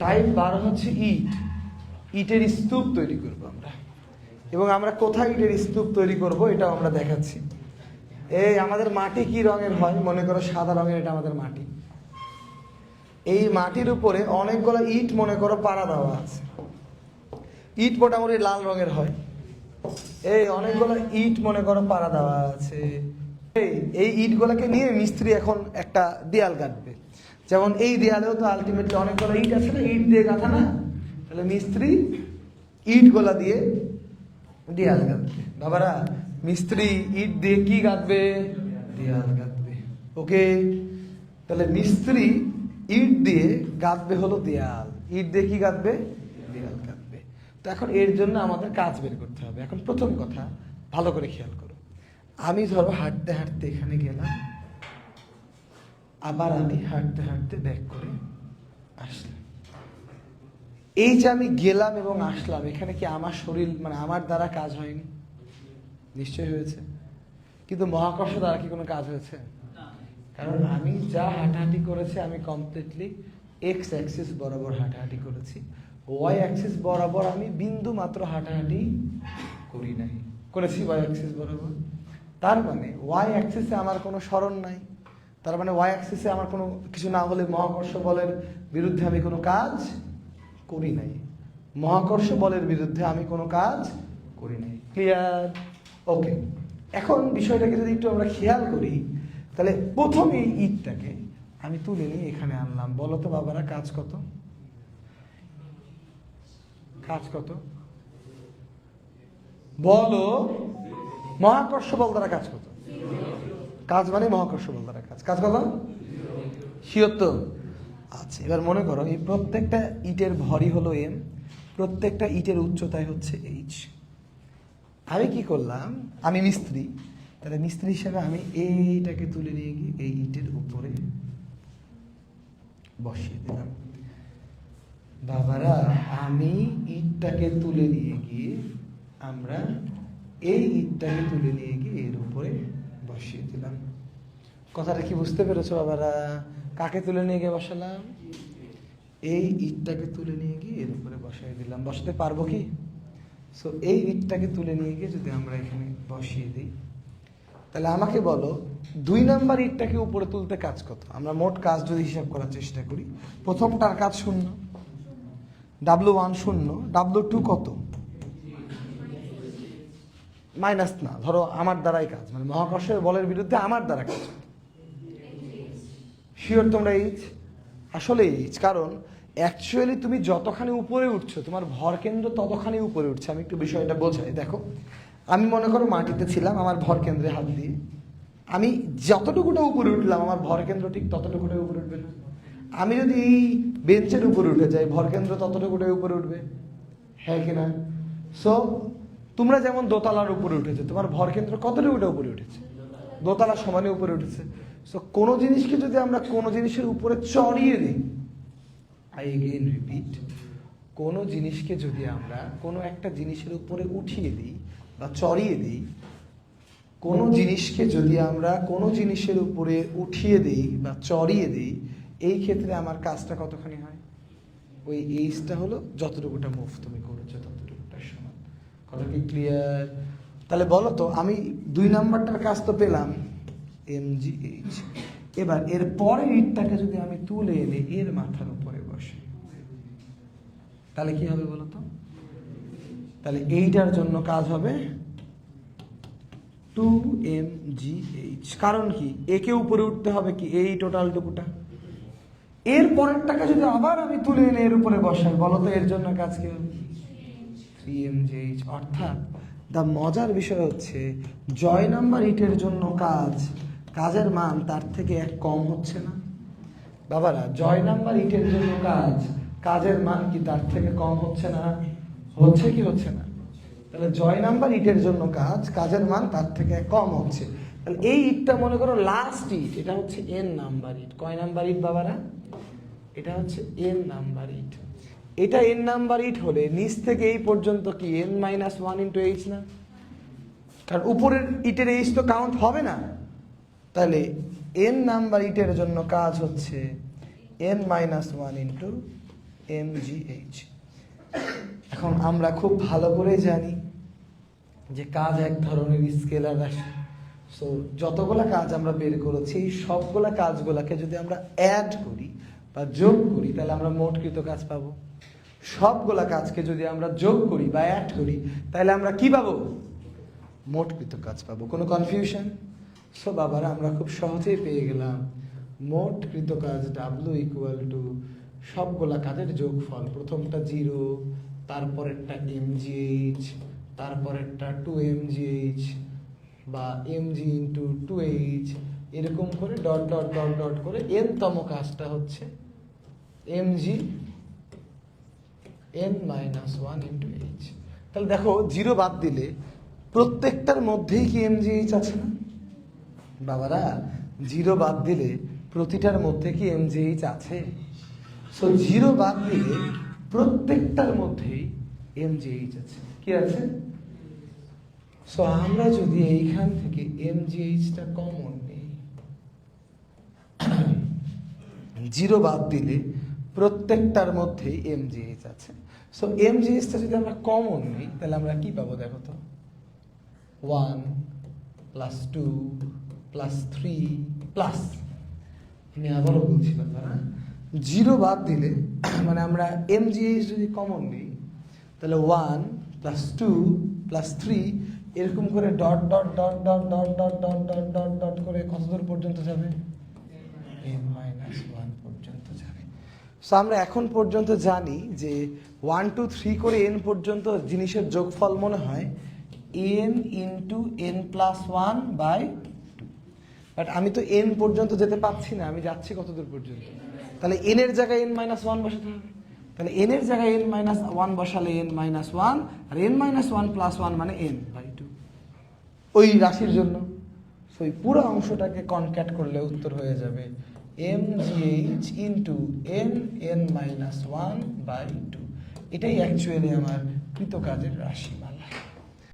Type বারো হচ্ছে ইট। ইটের স্তূপ তৈরি করব আমরা। এবং আমরা কোথায় ইটের স্তূপ তৈরি করব এটাও আমরা দেখাচ্ছি। এই আমাদের মাটি কি রঙের হয়? মনে করো সাদা রঙের, এটা আমাদের মাটি। এই মাটির উপরে অনেকগুলো ইট মনে করো পাড়া দেওয়া আছে। ইট মোটামুটি লাল রঙের হয়। এই অনেকগুলো ইট মনে করো পাড়া দেওয়া আছে। এই এই ইটগুলোকে নিয়ে মিস্ত্রি এখন একটা দেয়াল কাটবে। যেমন এই দেয়ালেও তো আলটিমেটলি অনেকগুলো ইট আছে না? ইট দিয়ে গাঁথা না? তাহলে মিস্ত্রি ইট ইটগুলা দিয়ে দেয়াল গাঁথবে। বাবারা, মিস্ত্রি ইট দিয়ে কি গাঁথবে? দেয়াল গাঁথবে। ওকে? তাহলে মিস্ত্রি ইট দিয়ে গাঁথবে হলো দেয়াল। ইট দিয়ে কি গাঁথবে? দেয়াল গাঁথবে। তো এখন এর জন্য আমাদের কাজ বের করতে হবে। এখন প্রথম কথা, ভালো করে খেয়াল করো। আমি ধরো হাঁটতে হাঁটতে এখানে গেলাম। আবার আমি হাঁটতে হাঁটতে ব্যাক করে আসলাম। এই যে আমি গেলাম এবং আসলাম, এখানে কি আমার শরীর মানে আমার দ্বারা কাজ হয়নি? নিশ্চয় হয়েছে। কিন্তু মহাকর্ষ দ্বারা কি কোনো কাজ হয়েছে? কারণ আমি যা হাঁটাহাঁটি করেছি, আমি কমপ্লিটলি এক্স অ্যাক্সিস বরাবর হাঁটাহাঁটি করেছি। ওয়াই অ্যাক্সিস বরাবর আমি বিন্দু মাত্র হাঁটাহাঁটি করি নাই। করেছি ওয়াই অ্যাক্সিস বরাবর। তার মানে ওয়াই অ্যাক্সিসে আমার কোনো স্মরণ নাই। তার মানে ওয়াই অ্যাক্সিসে আমার কোনো কিছু না হলে মহাকর্ষ বলের বিরুদ্ধে আমি কোনো কাজ করি নাই। মহাকর্ষ বলের বিরুদ্ধে আমি কোনো কাজ করি নাই। ক্লিয়ার ওকে এখন বিষয়টাকে যদি একটু আমরা খেয়াল করি, তাহলে প্রথম এই ইটটাকে আমি তুলে নিয়ে এখানে আনলাম। বলো তো বাবারা, কাজ কত? কাজ কত? বলো, মহাকর্ষ বল দ্বারা কাজ কত? কাজ মানে মহাকর্ষ বল দ্বারা কাজ। কাজ কত? শিওর তো আচ্ছা এবার মনে করো এই প্রত্যেকটা ইটের ভরই হলো এম প্রত্যেকটা ইটের উচ্চতায় হচ্ছে এইচ আমি কি করলাম? আমি মিস্ত্রি। তাহলে মিস্ত্রি হিসাবে আমি এইটাকে তুলে নিয়ে গিয়ে এই ইটের উপরে বসিয়ে দিলাম। বাবারা আমি ইটটাকে তুলে নিয়ে গিয়ে আমরা এই ইটটাকে তুলে নিয়ে গিয়ে এর উপরে বসিয়ে দিলাম। কথাটা কি বুঝতে পেরেছ বাবারা? কাকে তুলে নিয়ে গিয়ে বসালাম? এই ইটটাকে তুলে নিয়ে গিয়ে এর উপরে বসাই দিলাম। বসাতে পারব কি? সো এই ইটটাকে তুলে নিয়ে গিয়ে যদি আমরা এখানে বসিয়ে দিই, তাহলে আমাকে বলো, দুই নাম্বার ইটটাকে উপরে তুলতে কাজ কত? আমরা মোট কাজ যদি হিসাব করার চেষ্টা করি, প্রথমটার কাজ শূন্য ডাব্লু ওয়ান শূন্য ডাব্লু টু কত? মাইনাস না, ধরো আমার দ্বারাই কাজ মানে মহাকর্ষের বলের বিরুদ্ধে আমার দ্বারা কাজ। শিওর তোমরা এইচ আসলে এইচ কারণ অ্যাকচুয়ালি তুমি যতখানি উপরে উঠছো, তোমার ভর কেন্দ্র ততখানি উপরে উঠছে। আমি একটু বিষয়টা বোঝাই, দেখো, আমি মনে করো মাটিতে ছিলাম, আমার ভর কেন্দ্রে হাত দিয়ে। আমি যতটুকুটা উপরে উঠলাম, আমার ভর কেন্দ্র ঠিক ততটুকুটা উপরে উঠবে না। আমি যদি এই বেঞ্চের উপরে উঠে যাই, ভর কেন্দ্র ততটুকুটাই উপরে উঠবে। হ্যাঁ কিনা সো তোমরা যেমন দোতলার উপরে উঠেছে, তোমার ভর কেন্দ্র কতটুকুটা উপরে উঠেছে? দোতলা সমানে উপরে উঠেছে। সো কোনো জিনিসকে যদি আমরা কোনো জিনিসের উপরে চড়িয়ে দিই আই এগেইন রিপিট কোনো জিনিসকে যদি আমরা কোনো একটা জিনিসের উপরে উঠিয়ে দিই বা চড়িয়ে দিই, কোনো জিনিসকে যদি আমরা কোনো জিনিসের উপরে উঠিয়ে দিই বা চড়িয়ে দিই, এই ক্ষেত্রে আমার কাজটা কতখানি হয়? ওই এইজটা হলো যতটুকুটা মুভ তুমি করেছ সমান কথা কি ক্লিয়ার তাহলে বলো তো, আমি দুই নাম্বারটার কাজ তো পেলাম এম জি এইচ এবার এর পরের ইটটাকে যদি আমি তুলে এনে এর মাথার উপরে বসে, তাহলে কি হবে বলো তো? তাহলে এইটার জন্য কাজ হবে টু এম জি এইচ কারণ কি? একে উপরে উঠতে হবে কি? এই টোটাল টুকুটা এর পরের টাকা যদি আবার আমি তুলে এনে এর উপরে বসাই, বলো তো এর জন্য কাজ কি হবে? থ্রি অর্থাৎ দা মজার বিষয় হচ্ছে জয় নাম্বার ইটের জন্য কাজ, কাজের মান তার থেকে এক কম হচ্ছে না। বাবারা, জয় নাম্বার ইটের জন্য কাজ, কাজের মান কি তার থেকে কম হচ্ছে না? হচ্ছে কি হচ্ছে না? তাহলে জয় নাম্বার ইটের জন্য কাজ, কাজের মান তার থেকে কম হচ্ছে। তাহলে এই ইটটা মনে করো লাস্ট ইট এটা হচ্ছে এন নাম্বার ইট কয় নাম্বার ইট বাবারা? এটা হচ্ছে এন নাম্বার ইট এটা এন নাম্বার ইট হলে নিচ থেকে এই পর্যন্ত কি N minus one into H না? কারণ উপরের ইটের এইচ তো কাউন্ট হবে না। তাহলে এন নাম্বার ইটের জন্য কাজ হচ্ছে N minus one into M G H এখন আমরা খুব ভালো করে জানি যে কাজ এক ধরনের স্কেলার রাশি। সো যতগুলা কাজ আমরা বের করেছি, এই সবগুলা কাজগুলোকে যদি আমরা অ্যাড করি বা যোগ করি, তাহলে আমরা মোটকৃত কাজ পাবো। সবগুলা কাজকে যদি আমরা যোগ করি বা অ্যাড করি, তাহলে আমরা কি পাবো? মোটকৃত কাজ পাবো। কোনো কনফিউশন সো বাবারা, আমরা খুব সহজেই পেয়ে গেলাম। মোট কৃত কাজ ডাব্লু ইকুয়াল টু সবগুলা কাজের যোগফল। প্রথমটা জিরো তারপরেরটা এম জিএইচ তারপরেরটা টু এম জিএইচ বা M G into two H এরকম করে ডট ডট ডট ডট করে এন তম কাজটা হচ্ছে M G N minus one into H তাহলে দেখো জিরো বাদ দিলে প্রত্যেকটার মধ্যেই কি এম জি এইচ আছে না? বাবারা জিরো বাদ দিলে প্রতিটার মধ্যে কি এম জি এইচ আছে? সো জিরো বাদ দিলে প্রত্যেকটার মধ্যেই এম জি এইচ আছে। কি আছে? সো আমরা যদি এইখান থেকে এম জি এইচটা কমন নিই জিরো বাদ দিলে প্রত্যেকটার মধ্যেই এম জি এইচ আছে। সো এম জি যদি আমরা কমন নিই, তাহলে আমরা কি পাবো দেখো তো? One plus two plus three plus আমি আবারও বলছি ব্যাপারা জিরো বাদ দিলে মানে আমরা এম জি এইচ যদি কমন নিই, তাহলে one plus two plus three এরকম করে dot dot dot dot dot dot dot dot dot dot করে কত দূর পর্যন্ত যাবে? এম মাইনাস ওয়ান পর্যন্ত যাবে। সো আমরা এখন পর্যন্ত জানি যে ওয়ান টু থ্রি করে এন পর্যন্ত জিনিসের যোগফল মনে হয় N into N plus one by but আমি তো এন পর্যন্ত যেতে পারছি না, আমি যাচ্ছি কত দূর পর্যন্ত? তাহলে এন এর জায়গায় এন মাইনাস ওয়ান বসাতে হবে। তাহলে এন এর জায়গায় এন মাইনাস ওয়ান বসালে এন মাইনাস ওয়ান আর N minus one plus one মানে এন বাই টু ওই রাশির জন্য। সো ওই পুরো অংশটাকে কনক্যাট করলে উত্তর হয়ে যাবে M H into M N minus one by two এটাই অ্যাকচুয়ালি আমার কৃতকাজের রাশিমালা